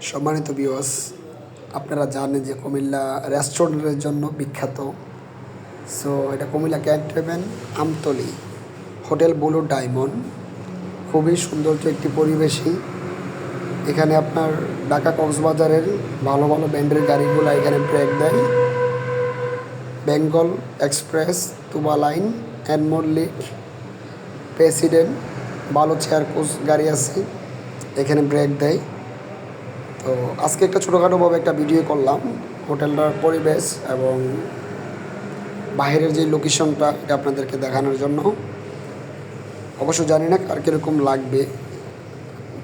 সম্মানিত বিওস আপনারা জানেন যে কুমিল্লা রেস্টুরেন্টের জন্য বিখ্যাত। সো এটা Comilla cantonment Amtali, hotel blue diamond. খুবই সৌন্দর্য একটি পরিবেশই। এখানে আপনার ঢাকা কক্সবাজারের ভালো ভালো ব্যান্ডের গাড়িগুলো এখানে ব্রেক দেয়। বেঙ্গল এক্সপ্রেস, তুবা লাইন অ্যানমোর লিগ প্রেসিডেন্ট ভালো চেয়ার কোচ গাড়ি আছে, এখানে ব্রেক দেয়। তো আজকে একটা ছোটোখাটোভাবে একটা ভিডিও করলাম। হোটেলটার পরিবেশ এবং বাইরের যে লোকেশনটা এটা আপনাদেরকে দেখানোর জন্য। অবশ্য জানি না আর কীরকম লাগবে।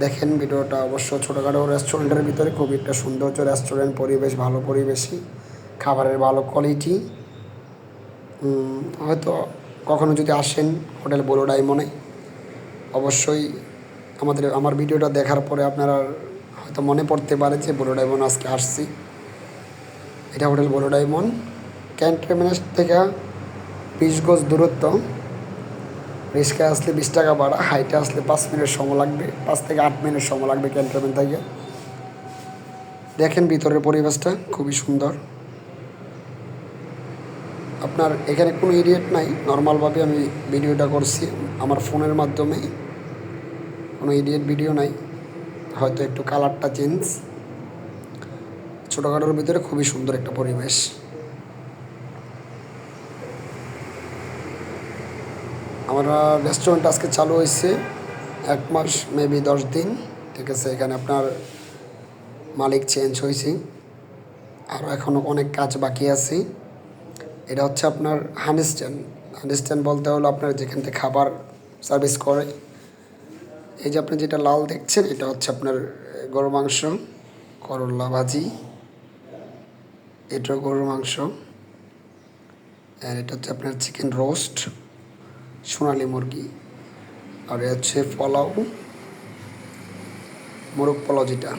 দেখেন ভিডিওটা, অবশ্য ছোটোখাটো রেস্টুরেন্টের ভিতরে খুব একটা সৌন্দর্য রেস্টুরেন্ট পরিবেশ ভালো পরিবেশই, খাবারের ভালো কোয়ালিটি হয়তো কখনো যদি আসেন হোটেল বলো ডায়মনে অবশ্যই আমাদের, আমার ভিডিওটা দেখার পরে আপনারা হয়তো মনে পড়তে পারে যে বড় ডায়মন্ড আজকে আসছি। এটা হোটেল বড় ডায়মন্ড। ক্যান্টনমেন্ট থেকে বিশ গজ দূরত্ব। রিক্সায় আসলে বিশ টাকা ভাড়া, হাইটে আসলে পাঁচ মিনিট সময় লাগবে, পাঁচ থেকে আট মিনিট সময় লাগবে ক্যান্টনমেন্ট থেকে। দেখেন ভিতরের পরিবেশটা, খুবই সুন্দর। আপনার এখানে কোনো ইডিয়েট নাই। নর্মালভাবে আমি ভিডিওটা করছি। আমার ফোনের মাধ্যমে কোনো ইডিয়েট ভিডিও নাই। হয়তো একটু কালারটা চেঞ্জ ছোটোখাটোর ভিতরে খুবই সুন্দর একটা পরিবেশ। আমরা রেস্টুরেন্ট আজকে চালু হয়েছে এক মাস মেবি দশ দিন। ঠিক আছে, এখানে আপনার মালিক চেঞ্জ হয়েছে। আরও এখনও অনেক কাজ বাকি আছে। এটা হচ্ছে আপনার হান্ডস্ট্যান্ড হান্ডস্ট্যান্ড বলতে হলো আপনার যেখান থেকে খাবার সার্ভিস করে। এই যে আপনি যেটা লাল দেখছেন, এটা হচ্ছে আপনার গরু মাংস, করলা ভাজি। এটাও গরুর মাংস। আর এটা হচ্ছে আপনার চিকেন রোস্ট সোনালি মুরগি। আর এ হচ্ছে পোলাও, মোরগ পোলাও যেটা।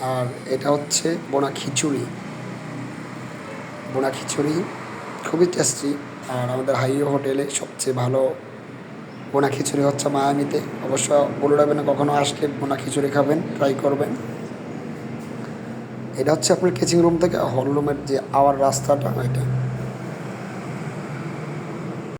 আর এটা হচ্ছে বোনা খিচুড়ি। বোনা খিচুড়ি খুবই টেস্টি আর আমাদের হাইও হোটেলে সবচেয়ে ভালো বোনা খিচুড়ি হচ্ছে মায়ামিতে। অবশ্য বলে রাখবেন কখনও আসলে বোনা খিচুড়ি খাবেন ট্রাই করবেন। এটা হচ্ছে আপনার কিচিং রুম থেকে হল রুমের যে আওয়ার রাস্তাটা এটা